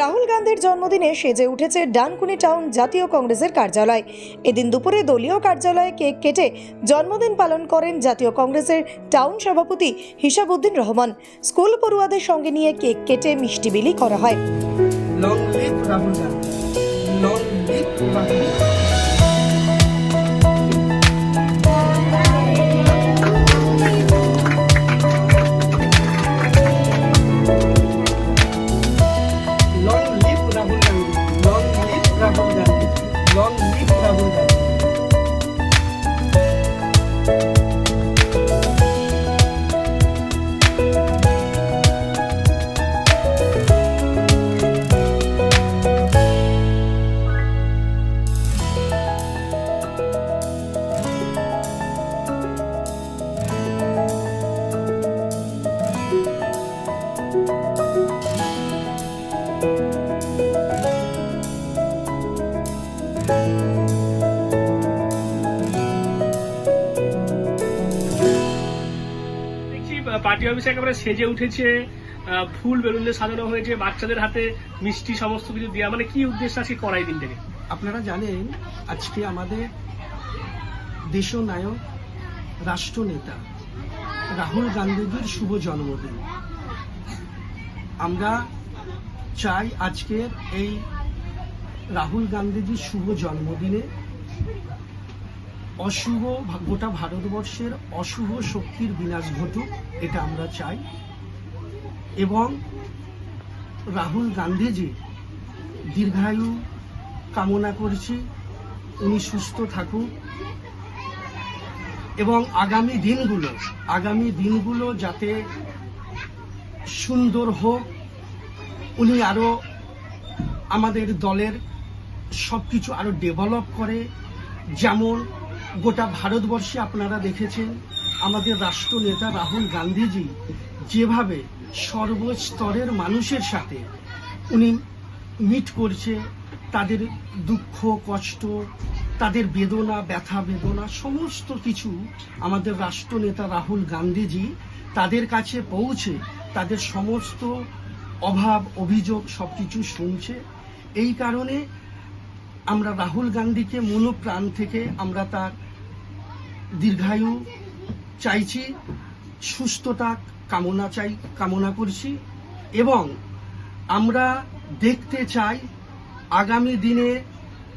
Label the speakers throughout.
Speaker 1: রাহুল গান্ধীর জন্মদিনে সেজে উঠেছে ডানকুনি টাউন জাতীয় কংগ্রেসের কার্যালয়। এদিন দুপুরে দলীয় কার্যালয়ে কেক কেটে জন্মদিন পালন করেন জাতীয় কংগ্রেসের টাউন সভাপতি হিসাবউদ্দিন রহমান। স্কুল পড়ুয়াদের সঙ্গে নিয়ে কেক কেটে মিষ্টি বিলি করা হয়।
Speaker 2: Long live Rahul
Speaker 3: party office একেবারে সেজে উঠেছে ফুল বেলুন দিয়ে সাজানো হয়েছে, বাচ্চাদের হাতে মিষ্টি সমস্ত কিছু দেওয়া। মানে কি উদ্দেশ্য আছে করাই দিন থেকে
Speaker 2: আপনারা জানেন, আজকে আমাদের দেশনায়ক রাষ্ট্রনেতা রাহুল গান্ধীজির শুভ জন্মদিন। আমরা চাই আজকের এই রাহুল গান্ধীজির শুভ জন্মদিনে অশুভ গোটা ভারতবর্ষের অশুভ শক্তির বিনাশ ঘটুক, এটা আমরা চাই। এবং রাহুল গান্ধীজি দীর্ঘায়ু কামনা করছি, উনি সুস্থ থাকুক। এবং আগামী দিনগুলো আগামী দিনগুলো যাতে সুন্দর হোক, উনি আরও আমাদের দলের সব কিছু আরও ডেভেলপ করে। যেমন গোটা ভারতবর্ষে আপনারা দেখেছেন, আমাদের রাষ্ট্রনেতা রাহুল গান্ধীজি যেভাবে সর্বস্তরের মানুষের সাথে উনি মিট করছে, তাদের দুঃখ, কষ্ট, তাদের বেদনা, ব্যথা, বেদনা, সমস্ত কিছু আমাদের রাষ্ট্রনেতা রাহুল গান্ধীজি তাদের কাছে পৌঁছে, তাদের সমস্ত অভাব, অভিযোগ সবকিছু শুনছে। এই কারণে আমরা রাহুল গান্ধীকে মনোপ্রাণ থেকে আমরা তার দীর্ঘায়ু চাইছি, সুস্থতা কামনা চাই, কামনা করছি এবং আমরা দেখতে চাই আগামী দিনে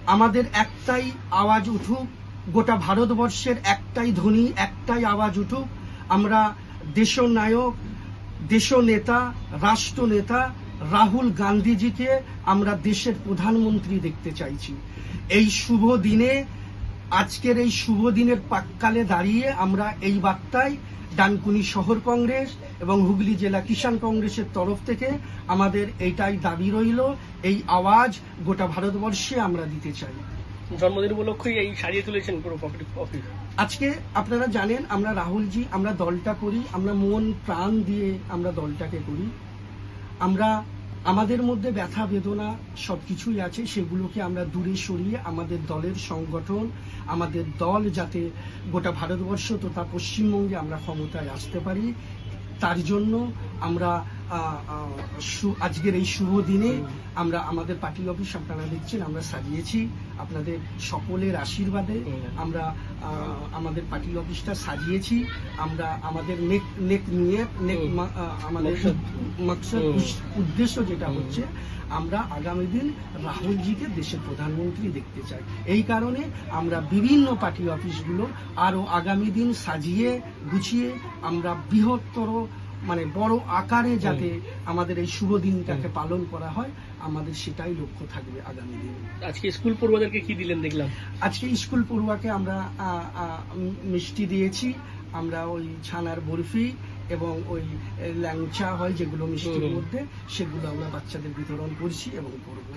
Speaker 2: আমাদের একটাই আওয়াজ উঠুক, গোটা ভারতবর্ষের একটাই ধ্বনি, একটাই আওয়াজ উঠুক। আমরা দেশ নায়ক দেশনায়ক, দেশনেতা, রাষ্ট্রনেতা রাহুল গান্ধীজিকে আমরা দেশের প্রধানমন্ত্রী দেখতে চাইছি। এই শুভ দিনে আজকের এই শুভ দিনের পাককালে দাঁড়িয়ে আমরা এই বার্তায় ডানকুনি শহর কংগ্রেস এবং হুগলি জেলা কিষাণ কংগ্রেসের তরফ থেকে আমাদের এইটাই দাবি রইল এই আওয়াজ গোটা ভারতবর্ষে আমরা দিতে চাই।
Speaker 3: জন্মদিন উপলক্ষেই এই সাজিয়ে তুলেছেন পুরো অফিস।
Speaker 2: আজকে আপনারা জানেন আমরা রাহুলজি আমরা দলটা করি আমরা মন প্রাণ দিয়ে আমরা দলটাকে করি। আমরা আমাদের মধ্যে ব্যথা, বেদনা সব কিছুই আছে, সেগুলোকে আমরা দূরে সরিয়ে আমাদের দলের সংগঠন, আমাদের দল যাতে গোটা ভারতবর্ষ তথা পশ্চিমবঙ্গে আমরা ক্ষমতায় আসতে পারি, তার জন্য আমরা আজকের এই শুভ দিনে আমরা আমাদের পার্টি অফিস আপনারা দেখছেন আমরা সাজিয়েছি আপনাদের সকলের আশীর্বাদে। আমরা আমাদের পার্টি অফিসটা সাজিয়েছি। আমরা আমাদের নেক নেক নিয়ে নেক আমাদের
Speaker 3: মকসদ।
Speaker 2: উদ্দেশ্য যেটা হচ্ছে আমরা আগামী দিন রাহুলজিকে দেশের প্রধানমন্ত্রী দেখতে চাই। এই কারণে আমরা বিভিন্ন পার্টি অফিসগুলো আরও আগামী দিন সাজিয়ে গুছিয়ে আমরা বৃহত্তর মানে বড় আকারে যাতে আমাদের এই শুভ দিনটাকে পালন করা হয় আমাদের সেটাই লক্ষ্য থাকবে আগামী দিনে।
Speaker 3: আজকে স্কুল পড়ুয়াদেরকে কি দিলেন দেখলাম?
Speaker 2: আজকে স্কুল পড়ুয়াকে আমরা মিষ্টি দিয়েছি। আমরা ওই ছানার বরফি এবং ওই ল্যাংচা হয় যেগুলো মিষ্টির মধ্যে সেগুলো আমরা বাচ্চাদের বিতরণ করছি এবং করব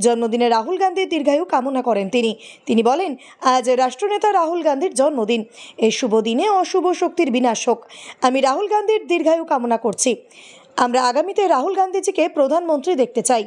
Speaker 1: জন্মদিনে রাহুল গান্ধীর দীর্ঘায়ু কামনা করেন তিনি। তিনি বলেন, আজ রাষ্ট্রনেতা রাহুল গান্ধীর জন্মদিন। এই শুভ দিনে অশুভ শক্তির বিনাশ হোক। আমি রাহুল গান্ধীর দীর্ঘায়ু কামনা করছি। আমরা আগামীতে রাহুল গান্ধীজিকে প্রধানমন্ত্রী দেখতে চাই।